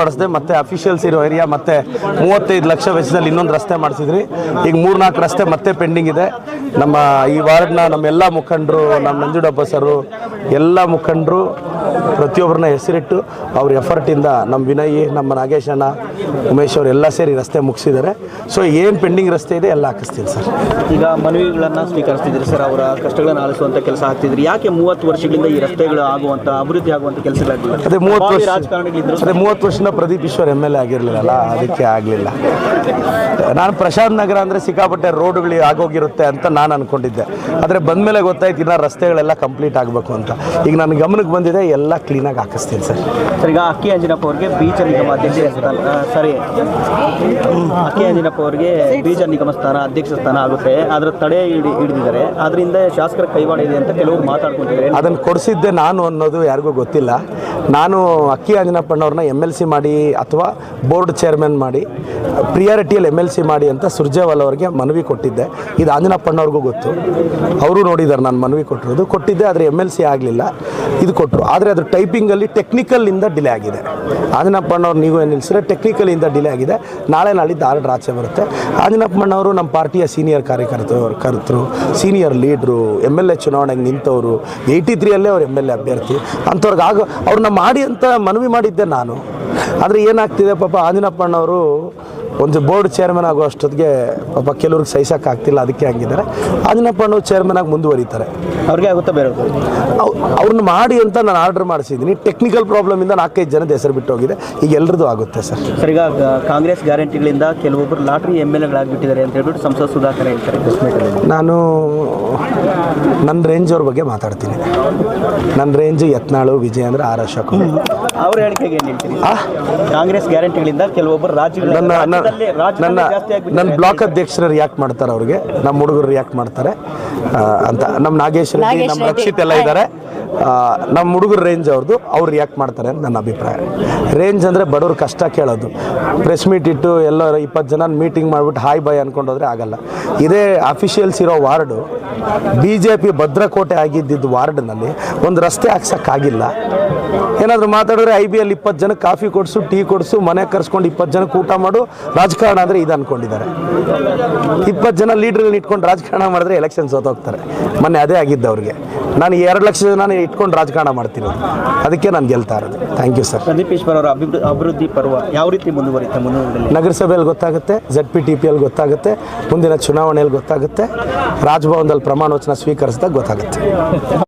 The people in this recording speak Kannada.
ಮಾಡಿಸಿದೆ, ಮತ್ತೆ ಅಫಿಷಿಯಲ್ಸ್ ಇರೋ ಏರಿಯಾ ಮತ್ತೆ ಮೂವತ್ತೈದು ಲಕ್ಷ ವೆಚ್ಚದಲ್ಲಿ ಇನ್ನೊಂದು ರಸ್ತೆ ಮಾಡಿಸಿದ್ರಿ. ಈಗ ಮೂರ್ನಾಲ್ಕು ರಸ್ತೆ ಮತ್ತೆ ಪೆಂಡಿಂಗ್ ಇದೆ. ನಮ್ಮ ಈ ವಾರ್ಡ್ನ ನಮ್ಮ ಎಲ್ಲ ಮುಖಂಡರು ನಮ್ಮ ನಂಜುಡಪ್ಪ ಸರು ಎಲ್ಲ ಮುಖಂಡರು ಪ್ರತಿಯೊಬ್ಬರನ್ನ ಹೆಸರಿಟ್ಟು ಅವ್ರ ಎಫರ್ಟಿಂದ ನಮ್ಮ ವಿನಯ್ ನಮ್ಮ ನಾಗೇಶ್ ಅಣ್ಣ ಉಮೇಶ್ ಅವರು ಎಲ್ಲ ಸೇರಿ ರಸ್ತೆ ಮುಗಿಸಿದ್ದಾರೆ. ಸೊ ಏನು ಪೆಂಡಿಂಗ್ ರಸ್ತೆ ಇದೆ ಎಲ್ಲ ಹಾಕಿಸ್ತೀನಿ ಸರ್. ಈಗ ಮನವಿಗಳನ್ನು ಸ್ವೀಕರಿಸ್ತಿದ್ದೀರಿ ಸರ್ ಅವರ ಕಷ್ಟಗಳನ್ನು ಆಲಿಸುವಂಥ ಕೆಲಸ ಆಗ್ತಿದ್ರಿ ಯಾಕೆ ಮೂವತ್ತು ವರ್ಷಗಳಿಂದ ಈ ರಸ್ತೆಗಳು ಆಗುವಂಥ ಅಭಿವೃದ್ಧಿ ಆಗುವಂಥ ಕೆಲಸಗಳಾಗಿಲ್ಲ ಅದೇ ಮೂವತ್ತು ವರ್ಷ ಅದೇ ಮೂವತ್ತು ವರ್ಷದಿಂದ Pradeep Eshwar M L A ಆಗಿರಲಿಲ್ಲಲ್ಲ ಅದಕ್ಕೆ ಆಗಲಿಲ್ಲ. ನಾನು ಪ್ರಶಾಂತ್ ನಗರ ಅಂದರೆ ಸಿಕ್ಕಾಪಟ್ಟೆ ರೋಡ್ಗಳು ಆಗೋಗಿರುತ್ತೆ ಅಂತ ನಾನು ಅನ್ಕೊಂಡಿದ್ದೆ. ಆದರೆ ಬಂದಮೇಲೆ ಗೊತ್ತಾಯ್ತು ಇನ್ನು ರಸ್ತೆಗಳೆಲ್ಲ ಕಂಪ್ಲೀಟ್ ಆಗಬೇಕು ಅಂತ. ಈಗ ನನ್ನ ಗಮನಕ್ಕೆ ಬಂದಿದೆ ಎಲ್ಲ ಕ್ಲೀನಾಗಿ ಹಾಕಿಸ್ತೀನಿ ಸರ್. ಸರ್ ಈಗ ಅಕ್ಕಿ ಅಂಜಿನಪ್ಪ ಅವ್ರಿಗೆ ಬೀಜ ನಿಗಮ ಅಧ್ಯಕ್ಷ ಸರಿ. ಅಕ್ಕಿ ಅಂಜಿನಪ್ಪ ಅವ್ರಿಗೆ ಬೀಜ ನಿಗಮ ಸ್ಥಾನ ಅಧ್ಯಕ್ಷ ಸ್ಥಾನ ಆಗುತ್ತೆ. ಅದರ ತಡೆ ಹಿಡಿ ಹಿಡಿದಿದ್ದಾರೆ. ಅದರಿಂದ ಶಾಸಕರ ಕೈವಾಡ ಇದೆ ಅಂತ ಕೆಲವರು ಮಾತಾಡ್ಕೊಂಡಿದ್ದಾರೆ ಅದನ್ನು ಕೊಡಿಸಿದ್ದೆ ನಾನು ಅನ್ನೋದು ಯಾರಿಗೂ ಗೊತ್ತಿಲ್ಲ. ನಾನು ಅಕ್ಕಿ ಅಂಜಿನಪ್ಪಣ್ಣವ್ರನ್ನ ಎಂ ಎಲ್ ಸಿ ಮಾಡಿ ಅಥವಾ ಬೋರ್ಡ್ ಚೇರ್ಮನ್ ಮಾಡಿ ಪ್ರಿಯಾರಿಟಿಯಲ್ಲಿ ಎಂ ಎಲ್ ಸಿ ಮಾಡಿ ಅಂತ ಸುರ್ಜೇವಾಲ್ ಅವರಿಗೆ ಮನವಿ ಕೊಟ್ಟಿದ್ದೆ. ಇದು ಆಂಜನಪ್ಪನವ್ರಿಗೂ ಗೊತ್ತು. ಅವರು ನೋಡಿದ್ದಾರೆ ನಾನು ಮನವಿ ಕೊಟ್ಟಿರೋದು. ಕೊಟ್ಟಿದ್ದೆ, ಆದರೆ ಎಂ ಎಲ್ ಸಿ ಆಗಲಿಲ್ಲ. ಇದು ಕೊಟ್ಟರು ಆದರೆ ಅದು ಟೈಪಿಂಗಲ್ಲಿ ಟೆಕ್ನಿಕಲ್ಲಿಂದ ಡಿಲೇ ಆಗಿದೆ. ಆಂಜನಪ್ಪಣ್ಣವ್ರು ನೀವು ಏನು ನಿಲ್ಲಿಸಿದ್ರೆ ಟೆಕ್ನಿಕಲಿಂದ ಡಿಲೇ ಆಗಿದೆ. ನಾಳೆ ನಾಳಿದ್ದು ಆರ್ಡ್ರ್ ಆಚೆ ಬರುತ್ತೆ. ಆಂಜನಪ್ಪಣ್ಣವರು ನಮ್ಮ ಪಾರ್ಟಿಯ ಸೀನಿಯರ್ ಕಾರ್ಯಕರ್ತರು, ಕರ್ತರು, ಸೀನಿಯರ್ ಲೀಡ್ರು ಎಂ ಎಲ್ ಎ ಚುನಾವಣೆಗೆ ನಿಂತವರು, ಏಯ್ಟಿ ತ್ರೀಯಲ್ಲೇ ಅವ್ರು ಎಂ ಎಲ್ ಎ ಅಭ್ಯರ್ಥಿ. ಅಂಥವ್ರಿಗೆ ಆಗ ಅವ್ರನ್ನ ಮಾಡಿ ಅಂತ ಮನವಿ ಮಾಡಿದ್ದೆ ನಾನು. ಆದರೆ ಏನಾಗ್ತಿದೆ ಪಾಪ ಆಂಜನಪ್ಪನವರು ಒಂದು ಬೋರ್ಡ್ ಚೇರ್ಮನ್ ಆಗೋ ಅಷ್ಟೊತ್ತಿಗೆ ಪಾಪ ಕೆಲವ್ರಿಗೆ ಸಹಿಸೋಕ್ಕಾಗ್ತಿಲ್ಲ ಅದಕ್ಕೆ ಹಂಗಿದ್ದಾರೆ. ಆಂಜನಪ್ಪನವ್ರು ಚೇರ್ಮನ್ ಆಗಿ ಮುಂದುವರಿತಾರೆ. ಅವ್ರಿಗೆ ಆಗುತ್ತಾ ಬೇರೆ ಅವ್- ಅವ್ರನ್ನ ಮಾಡಿ ಅಂತ ನಾನು ಆರ್ಡರ್ ಮಾಡಿಸಿದ್ದೀನಿ. ಟೆಕ್ನಿಕಲ್ ಪ್ರಾಬ್ಲಮಿಂದ ನಾಲ್ಕೈದು ಜನದ ಹೆಸರು ಬಿಟ್ಟು ಹೋಗಿದೆ. ಈಗ ಎಲ್ಲರದು ಆಗುತ್ತೆ ಸರ್. ಸರ್ ಈಗ ಕಾಂಗ್ರೆಸ್ ಗ್ಯಾರಂಟಿಗಳಿಂದ ಕೆಲವೊಬ್ಬರು ಲಾಟ್ರಿ ಎಂ ಎಲ್ ಎಗಳಾಗಿಬಿಟ್ಟಿದ್ದಾರೆ ಅಂತ ಹೇಳ್ಬಿಟ್ಟು ಸಂಸದ ಸುಧಾಕರ್ ಹೇಳ್ತಾರೆ ನಾನು ನನ್ನ ರೇಂಜ್ ಅವ್ರ ಬಗ್ಗೆ ಮಾತಾಡ್ತೀನಿ. ನನ್ನ ರೇಂಜ್ ಯತ್ನಾಳು ವಿಜಯೇಂದ್ರ ಆರ್ ಅಶೋಕ್ ಅವ್ರ. ಹೇಳಿಕೆಗೆ ಏನು ಹೇಳ್ತೀನಿ ಆ? ಕಾಂಗ್ರೆಸ್ ಗ್ಯಾರಂಟಿಗಳಿಂದ ಕೆಲವೊಬ್ಬರು ನನ್ನ ನನ್ನ ಬ್ಲಾಕ್ ಅಧ್ಯಕ್ಷರು ರಿಯಾಕ್ಟ್ ಮಾಡ್ತಾರೆ ಅವ್ರಿಗೆ. ನಮ್ಮ ಹುಡುಗರು ರಿಯಾಕ್ಟ್ ಮಾಡ್ತಾರೆ. ಅಂತ ನಮ್ಮ ನಾಗೇಶ್ ರೆಡ್ಡಿ ನಮ್ಮ ರಕ್ಷಿತ್ ಎಲ್ಲ ಇದ್ದಾರೆ ನಮ್ಮ ಹುಡುಗರ ರೇಂಜ್ ಅವ್ರದ್ದು ಅವ್ರು ರಿಯಾಕ್ಟ್ ಮಾಡ್ತಾರೆ ಅಂತ ನನ್ನ ಅಭಿಪ್ರಾಯ. ರೇಂಜ್ ಅಂದರೆ ಬಡವ್ರ ಕಷ್ಟ ಕೇಳೋದು. ಪ್ರೆಸ್ ಮೀಟ್ ಇಟ್ಟು ಎಲ್ಲ ಇಪ್ಪತ್ತು ಜನ ಮೀಟಿಂಗ್ ಮಾಡಿಬಿಟ್ಟು ಹಾಯ್ ಬಾಯ್ ಅಂದ್ಕೊಂಡೋದ್ರೆ ಆಗಲ್ಲ. ಇದೇ ಅಫಿಷಿಯಲ್ಸ್ ಇರೋ ವಾರ್ಡು ಬಿ ಜೆ ಪಿ ಭದ್ರಕೋಟೆ ಆಗಿದ್ದಿದ್ದು ವಾರ್ಡ್ನಲ್ಲಿ ಒಂದು ರಸ್ತೆ ಹಾಕ್ಸೋಕ್ಕಾಗಿಲ್ಲ. ಏನಾದರೂ ಮಾತಾಡಿದ್ರೆ ಐ ಬಿ ಎಲ್ ಇಪ್ಪತ್ತು ಜನಕ್ಕೆ ಕಾಫಿ ಕೊಡಿಸು ಟೀ ಕೊಡಿಸು ಮನೆ ಕರ್ಸ್ಕೊಂಡು ಇಪ್ಪತ್ತು ಜನಕ್ಕೆ ಊಟ ಮಾಡು. ರಾಜಕಾರಣ ಅಂದರೆ ಇದು ಅಂದ್ಕೊಂಡಿದ್ದಾರೆ ಇಪ್ಪತ್ತು ಜನ ಲೀಡ್ರಲ್ಲಿ ಇಟ್ಕೊಂಡು ರಾಜಕಾರಣ ಮಾಡಿದ್ರೆ ಎಲೆಕ್ಷನ್ ಸೋತೋಗ್ತಾರೆ ಮೊನ್ನೆ ಅದೇ ಆಗಿದ್ದು ಅವ್ರಿಗೆ. ನಾನು ಎರಡು ಲಕ್ಷ ಜನ ಇಟ್ಕೊಂಡು ರಾಜಕಾರಣ ಮಾಡ್ತಿರೋದು. ಅದಕ್ಕೆ ನಾನು ಗೆಲ್ತಾ ಇರೋದು. Thank you sir Pradeep Eshwar ಅವರ ಅಭಿವೃದ್ಧಿ ಅಭಿವೃದ್ಧಿ ಪರ್ವ ಯಾವ ರೀತಿ ಮುಂದುವರಿತ ಮುಂದಿನ ನಗರಸಭೆಯಲ್ಲಿ ಗೊತ್ತಾಗುತ್ತೆ ಜೆಡ್ ಪಿ ಟಿ ಪಿಯಲ್ಲಿ ಗೊತ್ತಾಗುತ್ತೆ ಮುಂದಿನ ಚುನಾವಣೆಯಲ್ಲಿ ಗೊತ್ತಾಗುತ್ತೆ ರಾಜಭವನದಲ್ಲಿ ಪ್ರಮಾಣವಚನ ಸ್ವೀಕರಿಸಿದಾಗ ಗೊತ್ತಾಗುತ್ತೆ.